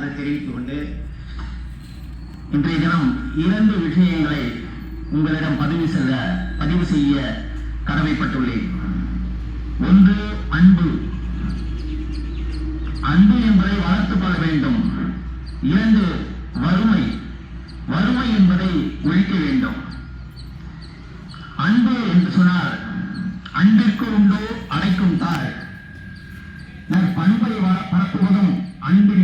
அதை தெரிவித்துக் கொண்டு இன்றைய தினம் இரண்டு விஷயங்களை உங்களிடம் பதிவு செல்ல பதிவு செய்ய கடமைப்பட்டுள்ளேன். ஒன்று அன்பு. அன்பு என்பதை வளர்த்துக் கொள்ள வேண்டும். இரண்டு வறுமை. வறுமை என்பதை ஒழிக்க வேண்டும். அன்பு என்று சொன்னால் அன்பிற்கு உண்டோ அடைக்கும் தாள் பண்பை பரப்புவதும் அன்பின்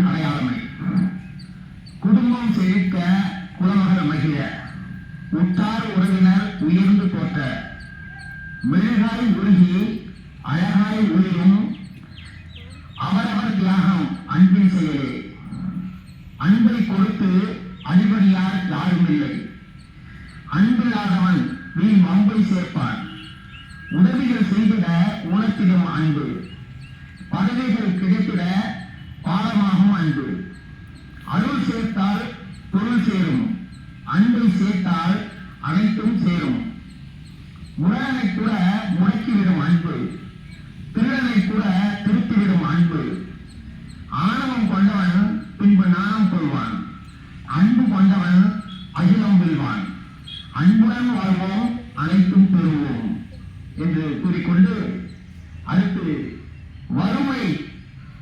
உற்றார் உறவினர் உயர்ந்து போட்ட மெழுகாய் உருகி அழகாய் உயிரும் அவரவர் தியாகம் அன்பின் செயலே. அன்பை கொடுத்து அடிபடியார் யாரும் இல்லை அன்பில்லாதவன் நீ வம்பை சேர்ப்பான். உதவிகள் செய்திட உணர்த்திடும் அன்பு. பதவிகள் கிடைத்திட பாலமாகும் அன்பு. அருள் சேர்த்தால் பொருள் சேரும். அன்பை சேர்த்தால் அனைத்தும் சேரும். முரணனை கூட முடக்கிவிடும் அன்பு. திருடனை கூட திருத்திவிடும் அன்பு. ஆணவம் கொண்டவன் பின்பு நாணம் கொள்வான். அன்பு கொண்டவன் அகிலம் வெல்வான். அன்புடன் வாழ்வோம் அனைத்தும் பெறுவோம் என்று கூறிக்கொண்டு அடுத்து வறுமை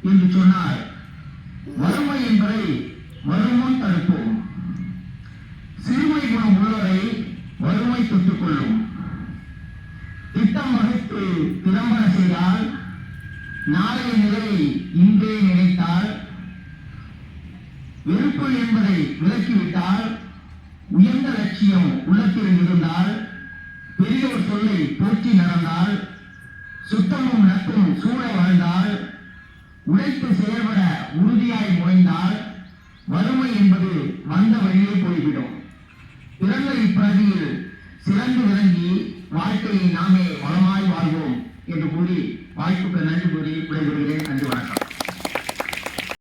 என்று சொன்னார். வறுமை என்பதை வருமுன் தடுப்போம். வறுமை கொள்ளும் திட்டம் வகுத்து திறம்பட செய்தால் நாளைய நிலையை இன்றே நினைத்தால் வெறுப்பு என்பதை விலக்கிவிட்டால் உயர்ந்த லட்சியம் உள்ளத்தில் இருந்தால் பெரியோர் சொல்லை போற்றி நடந்தால் சுத்தமும் நட்பும் சூழ வாழ்ந்தால் உழைத்து செயல்பட உறுதியாய் முறைந்தால் வறுமை என்பது வந்த வழியே போய்விடும். பிறந்த இப்பிரதியில் சிறந்து விளங்கி வாழ்க்கையை நாமே வளமாய் வாழ்வோம் என்று கூறி வாய்ப்புக்கு நன்றி கூறி விடைபெறுகிறேன். நன்றி வணக்கம்.